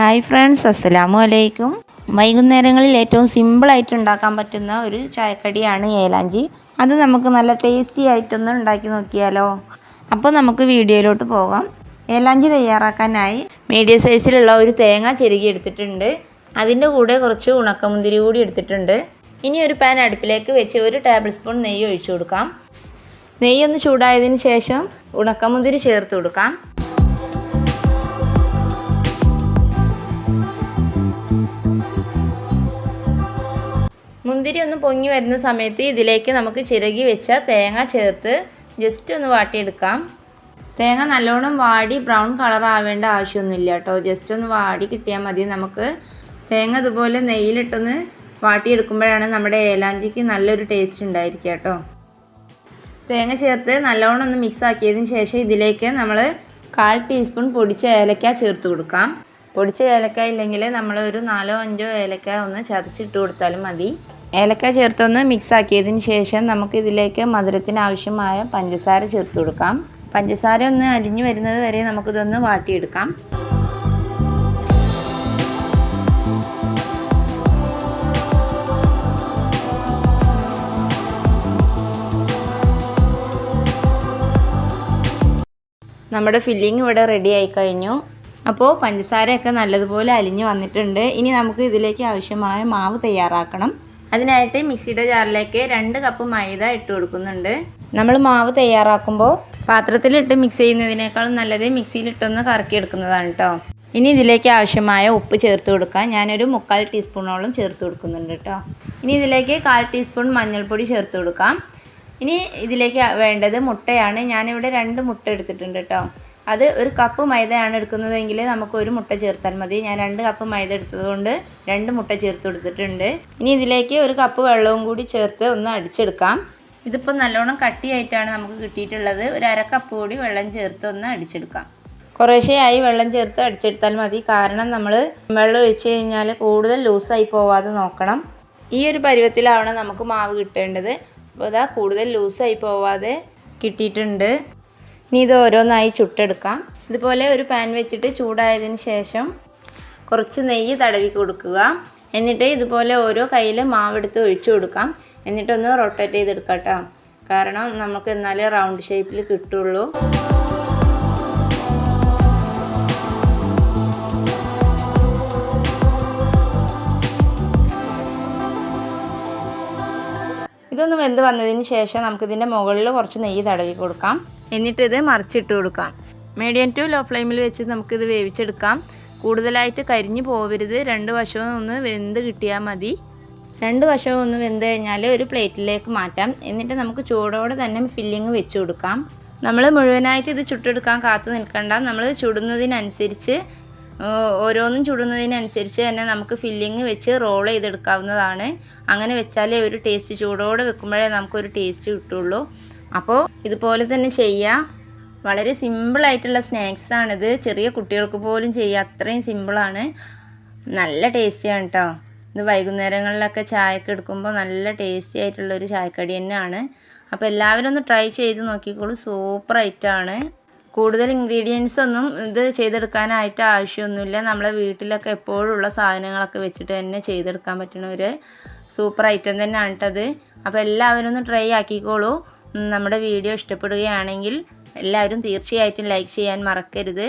Hi friends അസ്സലാമു അലൈക്കും വൈകുന്നേരങ്ങളിൽ ഏറ്റവും സിമ്പിളായിട്ട് ഉണ്ടാക്കാൻ പറ്റുന്ന ഒരു ചായക്കടിയാണ് ഏലാഞ്ചി. അത് നമുക്ക് നല്ല ടേസ്റ്റി ആയിട്ടൊന്ന് ഉണ്ടാക്കി നോക്കിയാലോ. അപ്പോൾ നമുക്ക് വീഡിയോയിലോട്ട് പോകാം. ഏലാഞ്ചി തയ്യാറാക്കാനായി മീഡിയം സൈസിലുള്ള ഒരു തേങ്ങ ചെരുകി എടുത്തിട്ടുണ്ട്. അതിന്റെ കൂടെ കുറച്ച് ഉണക്കമുന്തിരി കൂടി എടുത്തിട്ടുണ്ട്. ഇനി ഒരു പാൻ അടുപ്പിലേക്ക് വെച്ച് ഒരു ടേബിൾ സ്പൂൺ നെയ്യ് ഒഴിച്ചു കൊടുക്കാം. നെയ്യൊന്ന് ചൂടായതിന് ശേഷം ഉണക്കമുന്തിരി ചേർത്ത് കൊടുക്കാം. മുന്തിരി ഒന്ന് പൊങ്ങി വരുന്ന സമയത്ത് ഇതിലേക്ക് നമുക്ക് ചിരകി വെച്ച തേങ്ങ ചേർത്ത് ജസ്റ്റ് ഒന്ന് വാട്ടിയെടുക്കാം. തേങ്ങ നല്ലോണം വാടി ബ്രൗൺ കളർ ആവേണ്ട ആവശ്യമൊന്നുമില്ല കേട്ടോ. ജസ്റ്റ് ഒന്ന് വാടി കിട്ടിയാൽ മതി. നമുക്ക് തേങ്ങ ഇതുപോലെ നെയ്യിലിട്ടൊന്ന് വാട്ടിയെടുക്കുമ്പോഴാണ് നമ്മുടെ ഏലാഞ്ചിക്ക് നല്ലൊരു ടേസ്റ്റ് ഉണ്ടായിരിക്കുക കേട്ടോ. തേങ്ങ ചേർത്ത് നല്ലോണം ഒന്ന് മിക്സ് ആക്കിയതിന് ശേഷം ഇതിലേക്ക് നമ്മൾ കാൽ ടീസ്പൂൺ പൊടിച്ച ഏലക്ക ചേർത്ത് കൊടുക്കാം. പൊടിച്ച ഏലക്ക ഇല്ലെങ്കിൽ നമ്മൾ ഒരു നാലോ അഞ്ചോ ഏലക്ക ഒന്ന് ചതച്ചിട്ട് കൊടുത്താലും മതി. ഏലക്ക ചേർത്തൊന്ന് മിക്സ് ആക്കിയതിന് ശേഷം നമുക്ക് ഇതിലേക്ക് മധുരത്തിന് ആവശ്യമായ പഞ്ചസാര ചേർത്ത് കൊടുക്കാം. പഞ്ചസാര ഒന്ന് അലിഞ്ഞു വരുന്നത് വരെ നമുക്കിതൊന്ന് വാട്ടിയെടുക്കാം. നമ്മുടെ ഫില്ലിംഗ് ഇവിടെ റെഡി ആയി കഴിഞ്ഞു. അപ്പോൾ പഞ്ചസാരയൊക്കെ നല്ലതുപോലെ അലിഞ്ഞു വന്നിട്ടുണ്ട്. ഇനി നമുക്ക് ഇതിലേക്ക് ആവശ്യമായ മാവ് തയ്യാറാക്കണം. അതിനായിട്ട് മിക്സിയുടെ ജാറിലേക്ക് രണ്ട് കപ്പ് മൈദ ഇട്ട് കൊടുക്കുന്നുണ്ട്. നമ്മൾ മാവ് തയ്യാറാക്കുമ്പോൾ പാത്രത്തിലിട്ട് മിക്സ് ചെയ്യുന്നതിനേക്കാളും നല്ലത് മിക്സിയിലിട്ടൊന്ന് കറക്കിയെടുക്കുന്നതാണ് കേട്ടോ ഇനി ഇതിലേക്ക് ആവശ്യമായ ഉപ്പ് ചേർത്ത് കൊടുക്കാം. ഞാനൊരു മുക്കാൽ ടീസ്പൂണോളം ചേർത്ത് കൊടുക്കുന്നുണ്ട് കേട്ടോ ഇനി ഇതിലേക്ക് കാൽ ടീസ്പൂൺ മഞ്ഞൾപ്പൊടി ചേർത്ത് കൊടുക്കാം. ഇനി ഇതിലേക്ക് വേണ്ടത് മുട്ടയാണ്. ഞാനിവിടെ രണ്ട് മുട്ട എടുത്തിട്ടുണ്ട് കേട്ടോ അത് ഒരു കപ്പ് മൈദയാണ് എടുക്കുന്നതെങ്കിൽ നമുക്ക് ഒരു മുട്ട ചേർത്താൽ മതി. ഞാൻ രണ്ട് കപ്പ് മൈദ എടുത്തതുകൊണ്ട് രണ്ട് മുട്ട ചേർത്ത് കൊടുത്തിട്ടുണ്ട്. ഇനി ഇതിലേക്ക് ഒരു കപ്പ് വെള്ളവും കൂടി ചേർത്ത് ഒന്ന് അടിച്ചെടുക്കാം. ഇതിപ്പോൾ നല്ലോണം കട്ടിയായിട്ടാണ് നമുക്ക് കിട്ടിയിട്ടുള്ളത്. ഒരു അര കപ്പ് കൂടി വെള്ളം ചേർത്ത് ഒന്ന് അടിച്ചെടുക്കാം. കുറേശ്ശെയായി വെള്ളം ചേർത്ത് അടിച്ചെടുത്താൽ മതി. കാരണം നമ്മൾ വെള്ളം ഒഴിച്ച് കഴിഞ്ഞാൽ കൂടുതൽ ലൂസായി പോവാതെ നോക്കണം. ഈ ഒരു പരുവത്തിലാവണം നമുക്ക് മാവ് കിട്ടേണ്ടത്. അപ്പോൾ ഇതാ കൂടുതൽ ലൂസായി പോവാതെ കിട്ടിയിട്ടുണ്ട്. ഇനി ഇത് ഓരോന്നായി ചുട്ടെടുക്കാം. ഇതുപോലെ ഒരു പാൻ വെച്ചിട്ട് ചൂടായതിന് ശേഷം കുറച്ച് നെയ്യ് തടവി കൊടുക്കുക. എന്നിട്ട് ഇതുപോലെ ഓരോ കയ്യിൽ മാവെടുത്ത് ഒഴിച്ചു കൊടുക്കാം. എന്നിട്ടൊന്ന് റൊട്ടേറ്റ് ചെയ്തെടുക്കാം കാരണം നമുക്ക് എന്നാലേ റൗണ്ട് ഷേപ്പിൽ കിട്ടുള്ളൂ. ഇതൊന്ന് വെന്ത് വന്നതിന് ശേഷം നമുക്കിതിന്റെ മുകളിൽ കുറച്ച് നെയ്യ് തടവി കൊടുക്കാം. എന്നിട്ട് ഇത് മറിച്ചിട്ട് കൊടുക്കാം. മീഡിയം ടു ലോ ഫ്ലെയിമിൽ വെച്ച് നമുക്കിത് വേവിച്ചെടുക്കാം. കൂടുതലായിട്ട് കരിഞ്ഞു പോവരുത്. രണ്ട് വശവും ഒന്ന് വെന്ത് കിട്ടിയാൽ മതി. രണ്ട് വശവും ഒന്ന് വെന്ത് കഴിഞ്ഞാൽ ഒരു പ്ലേറ്റിലേക്ക് മാറ്റാം. എന്നിട്ട് നമുക്ക് ചൂടോടെ തന്നെ ഫില്ലിങ് വെച്ച് കൊടുക്കാം. നമ്മൾ മുഴുവനായിട്ട് ഇത് ചുട്ടെടുക്കാൻ കാത്തു നിൽക്കണ്ട. നമ്മൾ ചുടുന്നതിനനുസരിച്ച് ഓരോന്നും ചുടുന്നതിനനുസരിച്ച് തന്നെ നമുക്ക് ഫില്ലിങ് വെച്ച് റോൾ ചെയ്തെടുക്കാവുന്നതാണ്. അങ്ങനെ വെച്ചാലേ ഒരു ടേസ്റ്റ് ചൂടോടെ വെക്കുമ്പോഴേ നമുക്കൊരു ടേസ്റ്റ് കിട്ടുള്ളൂ. അപ്പോൾ ഇതുപോലെ തന്നെ ചെയ്യാം. വളരെ സിമ്പിളായിട്ടുള്ള സ്നാക്സാണിത് ചെറിയ കുട്ടികൾക്ക് പോലും ചെയ്യുക അത്രയും സിമ്പിളാണ് നല്ല ടേസ്റ്റിയാണ് കേട്ടോ ഇത് വൈകുന്നേരങ്ങളിലൊക്കെ ചായക്ക് എടുക്കുമ്പോൾ നല്ല ടേസ്റ്റി ആയിട്ടുള്ളൊരു ചായക്കടി തന്നെയാണ്. അപ്പോൾ എല്ലാവരും ഒന്ന് ട്രൈ ചെയ്ത് നോക്കിക്കോളൂ. സൂപ്പർ ഐറ്റമാണ് കൂടുതൽ ഇൻഗ്രീഡിയൻസ് ഒന്നും ഇത് ചെയ്തെടുക്കാനായിട്ട് ആവശ്യമൊന്നുമില്ല. നമ്മളെ വീട്ടിലൊക്കെ എപ്പോഴും ഉള്ള സാധനങ്ങളൊക്കെ വെച്ചിട്ട് തന്നെ ചെയ്തെടുക്കാൻ പറ്റുന്ന ഒരു സൂപ്പർ ഐറ്റം തന്നെയാണ് കേട്ടത് അപ്പോൾ എല്ലാവരും ഒന്ന് ട്രൈ ആക്കിക്കോളൂ. നമ്മുടെ വീഡിയോ ഇഷ്ടപ്പെടുകയാണെങ്കിൽ എല്ലാവരും തീർച്ചയായിട്ടും ലൈക്ക് ചെയ്യാൻ മറക്കരുത്.